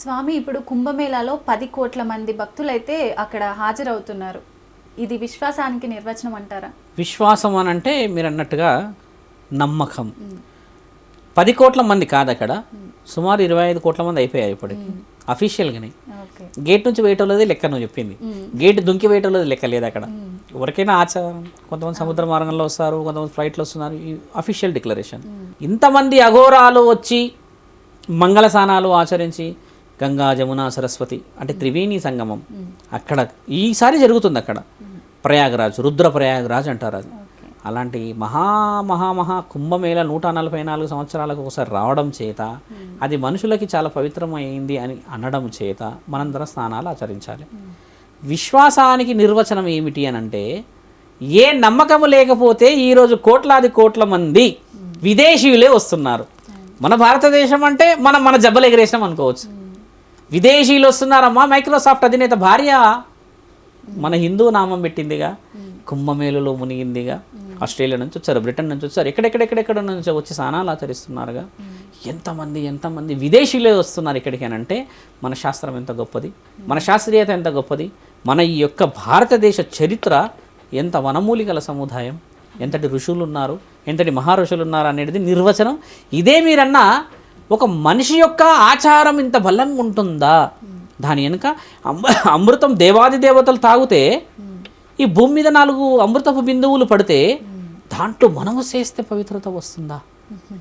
స్వామి ఇప్పుడు కుంభమేళాలో పది కోట్ల మంది భక్తులైతే అక్కడ హాజరవుతున్నారు. ఇది విశ్వాసానికి నిర్వచనం అంటారా? విశ్వాసం అని అంటే మీరు అన్నట్టుగా నమ్మకం పది కోట్ల మంది కాదు అక్కడ. సుమారు ఇరవై ఐదు కోట్ల మంది అయిపోయాయి ఇప్పటికి. అఫీషియల్గానే గేట్ నుంచి వేయటోళ్ళది లెక్క నువ్వు చెప్పింది. గేట్ దుంకి వేయటోళ్ళది లెక్క లేదు అక్కడ. ఎవరికైనా ఆచారం కొంతమంది సముద్ర మార్గంలో వస్తారు కొంతమంది ఫ్లైట్లో వస్తున్నారు. ఈ అఫీషియల్ డిక్లరేషన్ ఇంతమంది అఘోరాలు వచ్చి మంగళ స్నానాలు ఆచరించి గంగా జమున సరస్వతి అంటే త్రివేణి సంగమం. అక్కడ ఈసారి జరుగుతుంది అక్కడ. ప్రయాగరాజ్ రుద్ర ప్రయాగరాజ్ అంటారు అది. అలాంటి మహా మహా మహా కుంభమేళ నూట నలభై నాలుగు సంవత్సరాలకు ఒకసారి రావడం చేత అది మనుషులకి చాలా పవిత్రమైంది అని అనడం చేత మనందరం స్నానాలు ఆచరించాలి. విశ్వాసానికి నిర్వచనం ఏమిటి అని అంటే ఏ నమ్మకము లేకపోతే ఈరోజు కోట్లాది కోట్ల మంది విదేశీయులే వస్తున్నారు. మన భారతదేశం అంటే మనం మన జబ్బలు ఎగరేసినాం అనుకోవచ్చు. విదేశీయులు వస్తున్నారమ్మా మైక్రోసాఫ్ట్ అధినేత భార్య. మన హిందూ నామం పెట్టిందిగా కుంభమేలులో మునిగిందిగా ఆస్ట్రేలియా నుంచి వచ్చారు బ్రిటన్ నుంచి వచ్చారు ఎక్కడెక్కడెక్కడెక్కడ నుంచి వచ్చి స్నానాలు ఆచరిస్తున్నారుగా. ఎంతమంది ఎంతమంది విదేశీయులే వస్తున్నారు ఇక్కడికి అని అంటే మన శాస్త్రం ఎంత గొప్పది మన శాస్త్రీయత ఎంత గొప్పది మన ఈ యొక్క భారతదేశ చరిత్ర ఎంత వనమూలికల సముదాయం ఎంతటి ఋషులు ఉన్నారు ఎంతటి మహారుషులు ఉన్నారు అనేది నిర్వచనం ఇదే మీరన్నా ఒక మనిషి యొక్క ఆచారం ఇంత బలంగా ఉంటుందా? దాని వెనుక అమృతం దేవాది దేవతలు తాగితే ఈ భూమి మీద నాలుగు అమృతపు బిందువులు పడితే దాంట్లో మనము చేస్తే పవిత్రత వస్తుందా?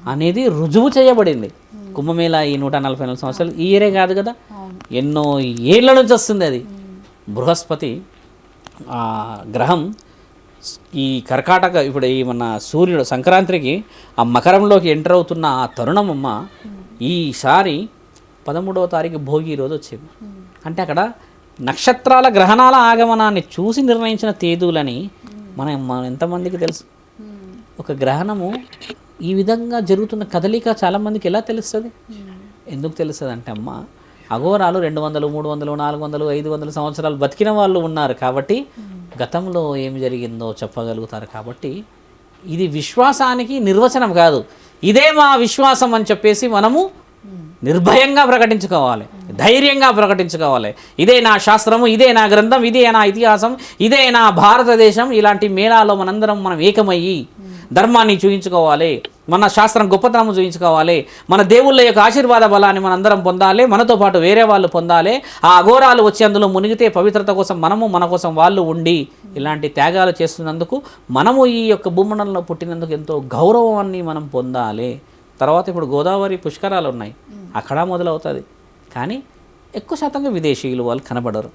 అనేది రుజువు చేయబడింది. కుంభమేళ ఈ నూట నలభై నాలుగు సంవత్సరాలు ఈ ఇయరే కాదు కదా? ఎన్నో ఏళ్ళ నుంచి వస్తుంది అది. బృహస్పతి గ్రహం ఈ కర్కాటక ఇప్పుడు ఈ మన సూర్యుడు సంక్రాంతికి ఆ మకరంలోకి ఎంటర్ అవుతున్న ఆ తరుణం అమ్మ ఈసారి పదమూడవ తారీఖు భోగి రోజు వచ్చింది. అంటే అక్కడ నక్షత్రాల గ్రహణాల ఆగమనాన్ని చూసి నిర్ణయించిన తేదీలని మనం మనం ఎంతమందికి తెలుసు. ఒక గ్రహణము ఈ విధంగా జరుగుతున్న కదలిక చాలామందికి ఎలా తెలుస్తుంది? ఎందుకు తెలుస్తుంది అంటే అమ్మ అఘోరాలు రెండు వందలు మూడు వందలు నాలుగు వందలు ఐదు వందల సంవత్సరాలు బతికిన వాళ్ళు ఉన్నారు కాబట్టి గతంలో ఏం జరిగిందో చెప్పగలుగుతారు కాబట్టి ఇది విశ్వాసానికి నిర్వచనం కాదు. ఇదే మా విశ్వాసం అని చెప్పేసి మనము నిర్భయంగా ప్రకటించుకోవాలి. ధైర్యంగా ప్రకటించుకోవాలి. ఇదే నా శాస్త్రము ఇదే నా గ్రంథం ఇదే నా ఇతిహాసం ఇదే నా భారతదేశం ఇలాంటి మేళాలో మనందరం మనం ఏకమయ్యి ధర్మాన్ని చూయించుకోవాలి. మన శాస్త్రం గొప్పతనం చూపించుకోవాలి మన దేవుళ్ళ యొక్క ఆశీర్వాద బలాన్ని మనందరం పొందాలి. మనతో పాటు వేరే వాళ్ళు పొందాలి. ఆ అఘోరాలు వచ్చి అందులో మునిగితే పవిత్రత కోసం మనము మన కోసం వాళ్ళు ఉండి ఇలాంటి త్యాగాలు చేస్తున్నందుకు మనము ఈ యొక్క భూమండలంలో పుట్టినందుకు ఎంతో గౌరవాన్ని మనం పొందాలి. తర్వాత ఇప్పుడు గోదావరి పుష్కరాలు ఉన్నాయి. అక్కడ మొదలవుతుంది. కానీ ఎక్కువ శాతంగా విదేశీయులు వాళ్ళు కనబడరు.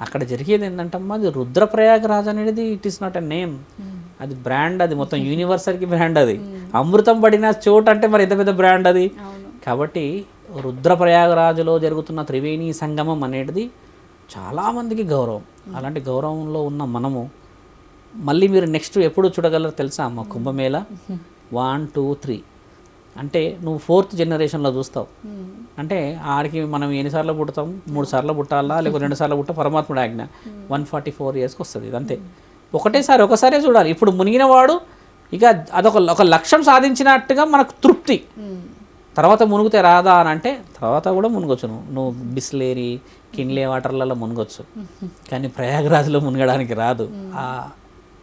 అక్కడ జరిగేది ఏంటంటే అది రుద్రప్రయాగరాజ్ అనేది it is not a name అది బ్రాండ్ అది. మొత్తం యూనివర్సల్కి బ్రాండ్ అది. అమృతం పడిన చోటు అంటే మరి ఎంత పెద్ద బ్రాండ్ అది? కాబట్టి రుద్రప్రయాగరాజులో జరుగుతున్న త్రివేణి సంగమం అనేది చాలామందికి గౌరవం. అలాంటి గౌరవంలో ఉన్న మనము మళ్ళీ మీరు నెక్స్ట్ ఎప్పుడు చూడగలరో తెలుసా అమ్మ? కుంభమేళ? One two three. అంటే నువ్వు ఫోర్త్ జనరేషన్లో చూస్తావు. అంటే ఆడికి మనం ఎన్నిసార్లు పుడతాం? మూడు సార్లు పుట్టాలా? లేకపోతే రెండు సార్లు పుట్ట పరమాత్ముడు ఆజ్ఞ. వన్ ఫార్టీ ఫోర్ ఇయర్స్కి వస్తుంది. ఇది అంతే ఒకటేసారి ఒకసారే చూడాలి. ఇప్పుడు మునిగిన వాడు ఇక అదొక ఒక లక్ష్యం సాధించినట్టుగా మనకు తృప్తి. తర్వాత మునిగితే రాదా అని అంటే తర్వాత కూడా మునగొచ్చు నువ్వు నువ్వు బిస్లేరి కిన్లే వాటర్లలో మునగొచ్చు. కానీ ప్రయాగరాజ్లో మునగడానికి రాదు. ఆ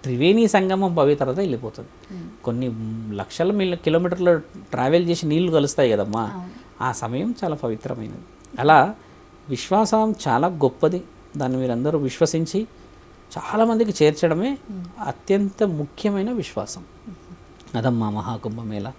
త్రివేణి సంగమం పవిత్రత వెళ్ళిపోతుంది. కొన్ని లక్షల మిల్ కిలోమీటర్లు ట్రావెల్ చేసి నీళ్ళు కలుస్తాయి కదమ్మా. ఆ సమయం చాలా పవిత్రమైనది. అలా విశ్వాసం చాలా గొప్పది. దాన్ని మీరందరూ విశ్వసించి చాలామందికి చేర్చడమే అత్యంత ముఖ్యమైన విశ్వాసం. అదమ్మా మహాకుంభమేళ.